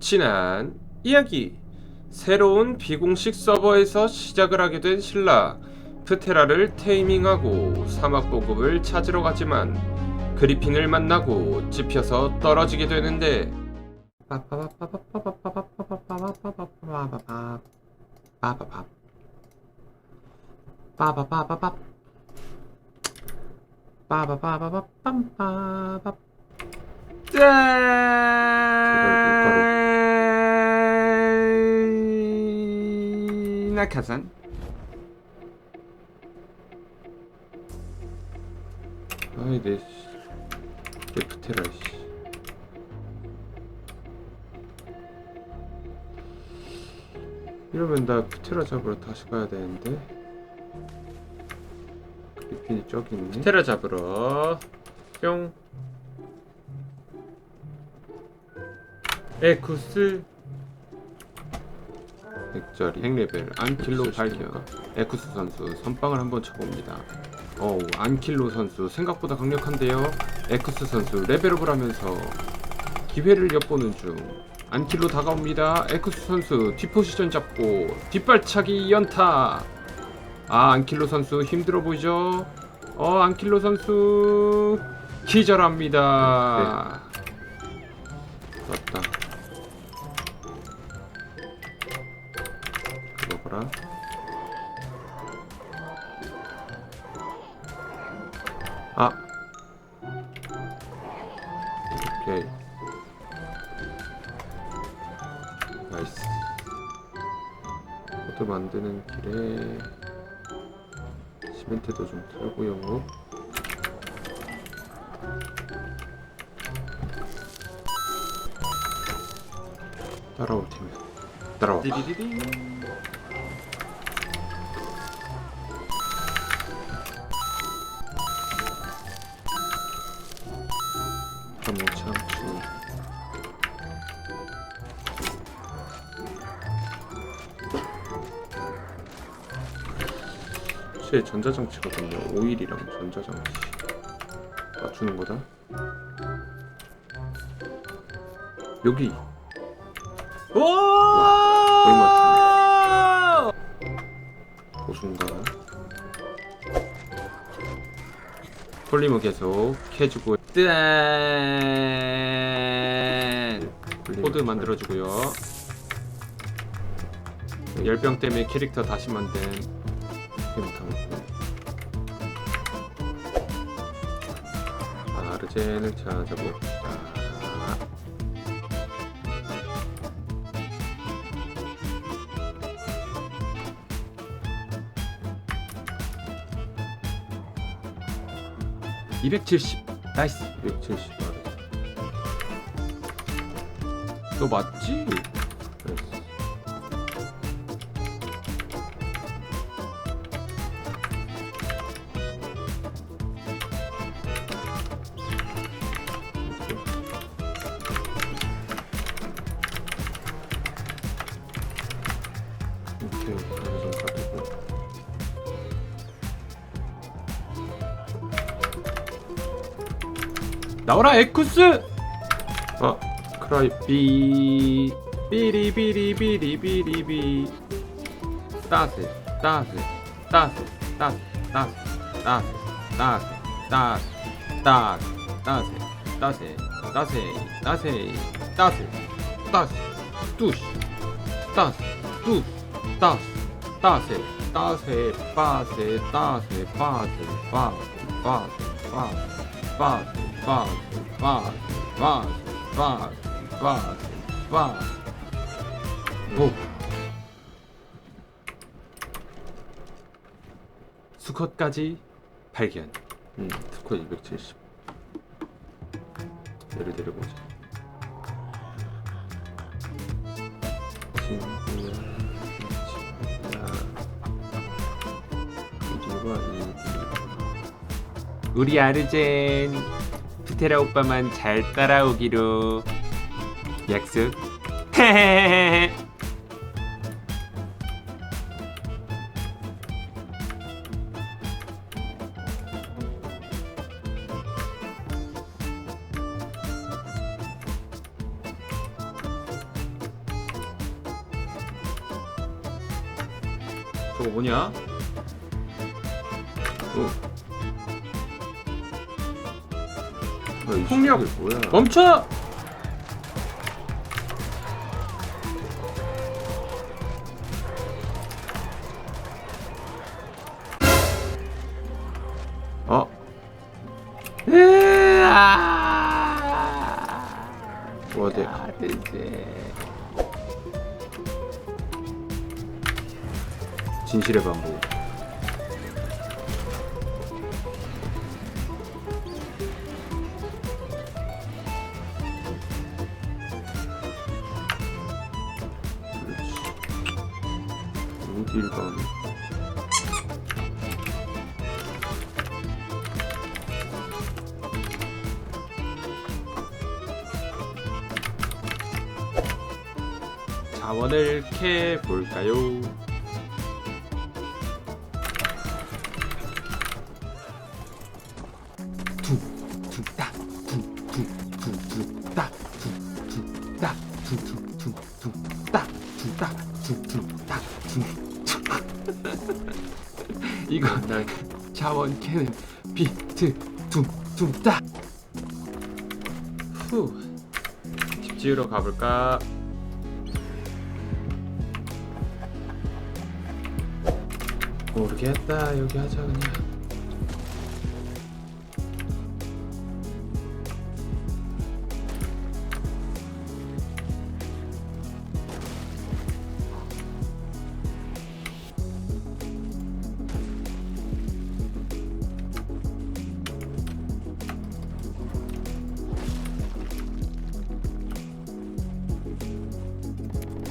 지난 이야기. 새로운 비공식 서버에서 시작을 하게 된 신라. 프테라를 테이밍하고 사막 보급을 찾으러 가지만 그리핀을 만나고 찝혀서 떨어지게 되는데. 빠바바바밥 빠바바바밤빠밥 짠! 낙하산 아이 내 레프테라 씨. 이러면 나 프테라 잡으러 다시 가야 되는데? 그리핀이 저기 있네. 프테라 잡으러. 뿅. 에쿠스 백자리 핵레벨 안킬로 발견 에쿠스 선수 선빵을 한번 쳐봅니다. 어우 안킬로 선수 생각보다 강력한데요? 에쿠스 선수 레벨업을 하면서 기회를 엿보는 중. 안킬로 다가옵니다. 에쿠스 선수 뒷포지션 잡고 뒷발차기 연타. 아 안킬로 선수 힘들어 보이죠? 어 안킬로 선수 기절합니다. 맞 만드는 길에 시멘트도 좀 털고요 따라올 팀 따라와 띠리리리. 혹시 전자장치거든요. 오일이랑 전자장치. 맞추는 거다. 여기. 오! 고순가 폴리머 계속 해주고. 짠. 코드 만들어주고요. 열병 때문에 캐릭터 다시 만든 힘탕 아르젠을 찾아봅시다. (270) 나이스. 270 아르젠. 너 맞지? 나오라 에쿠스 아, 크라이 삐 삐리비리비리비리비 따스 따스 따스 따스 따스 따스 따스 따스 따스 따스 따스 따스 따스 따스 따스 뚜시 따스 뚜 따스 따스 따스 빠세 따스 빠스 빠스 빠스 빠스 빠스 빡, 빡, 빡, 빡, 빡, 빡. 오. 수컷까지 발견. 음, 수컷 270. 얘를 데려보자. 우리 아르젠 스테라 오빠만 잘 따라오기로. 약속. 저거 뭐냐? 폭력! 뭐야? 멈춰! 어? 뭐야 돼? 진실의 반복 자원을 캐 볼까요? 이거 난 자원 캐는 비트 퉁퉁따 후 집 지으러 가볼까? 모르겠다. 여기 하자 그냥.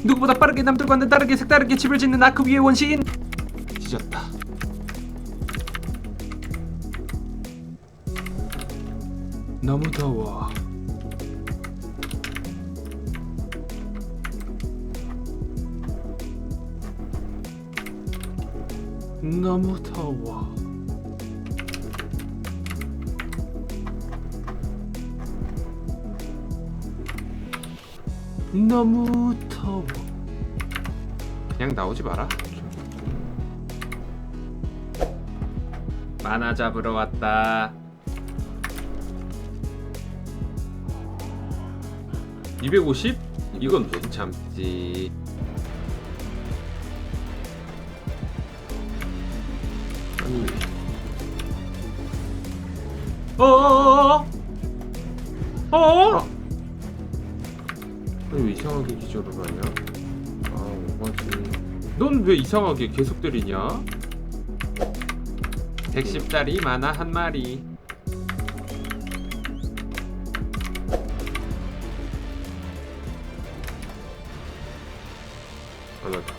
누구보다 빠르게 남들과는 다르게 색다르게 집을 짓는 아크 위의 원시인 찢었다. 너무 더워. 너무 더워. 너무 더워. 그냥 나오지 마라 만화 잡으러 왔다 250? 이건 못 참지. 어어어어 어어 왜 이상하게 기절을 하냐? 아, 오바지. 넌 왜 이상하게 계속 때리냐? 110짜리 만화 한 마리. 안 왔다.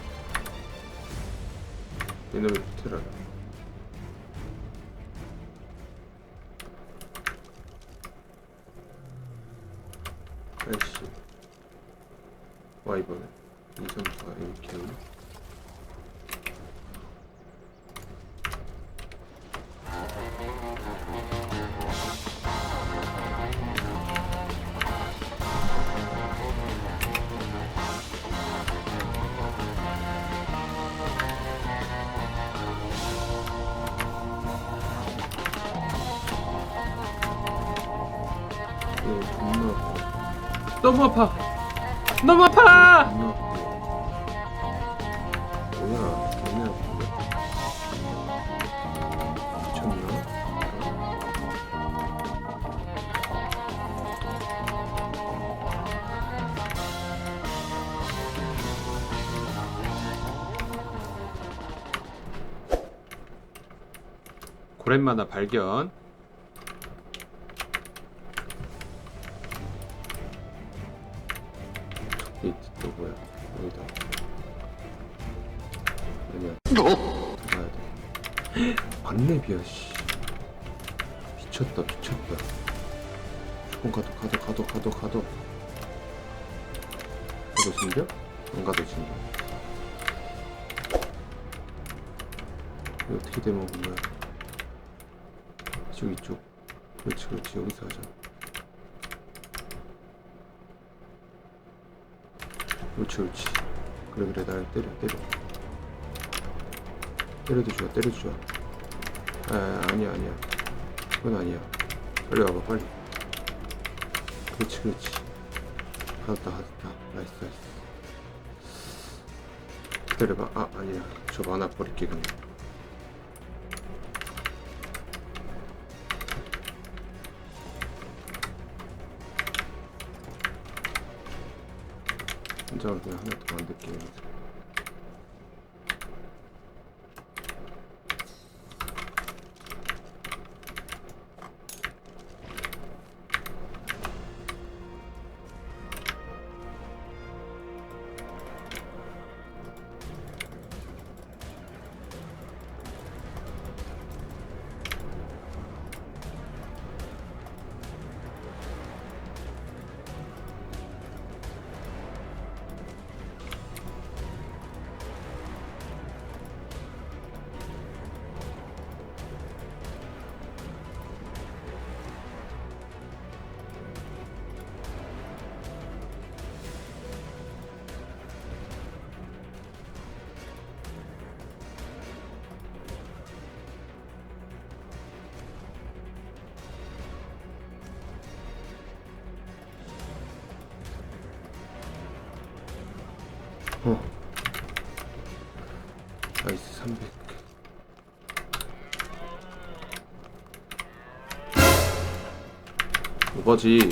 이놈의 테라다. 아이씨. 와 이번 2, 3, 4 이렇게 이 아파 너무 아파. 너무 아파! 존나 아파 뭐야 존나 아픈데 미쳤나? 고랜마나 발견 만렙이야 씨. 미쳤다 미쳤다. 조금 가도 가도 가도 가도 가도. 가도 진겨? 안 가도 진겨 이거 어떻게 돼 먹은 거야? 이쪽 이쪽. 그렇지 그렇지. 여기서 하자. 옳지 옳지. 그래 그래. 나를 때려 때려. 때려도 좋아 때려도 좋아 아 아니야 아니야. 그건 아니야. 빨리 와봐 빨리. 그렇지 그렇지. 받았다 받았다. 나이스 나이스. 기다려봐. 아 아니야. 저 만화 버릴게 그냥 혼자로 그냥 하나 더 만들게 어 나이스 300 오버지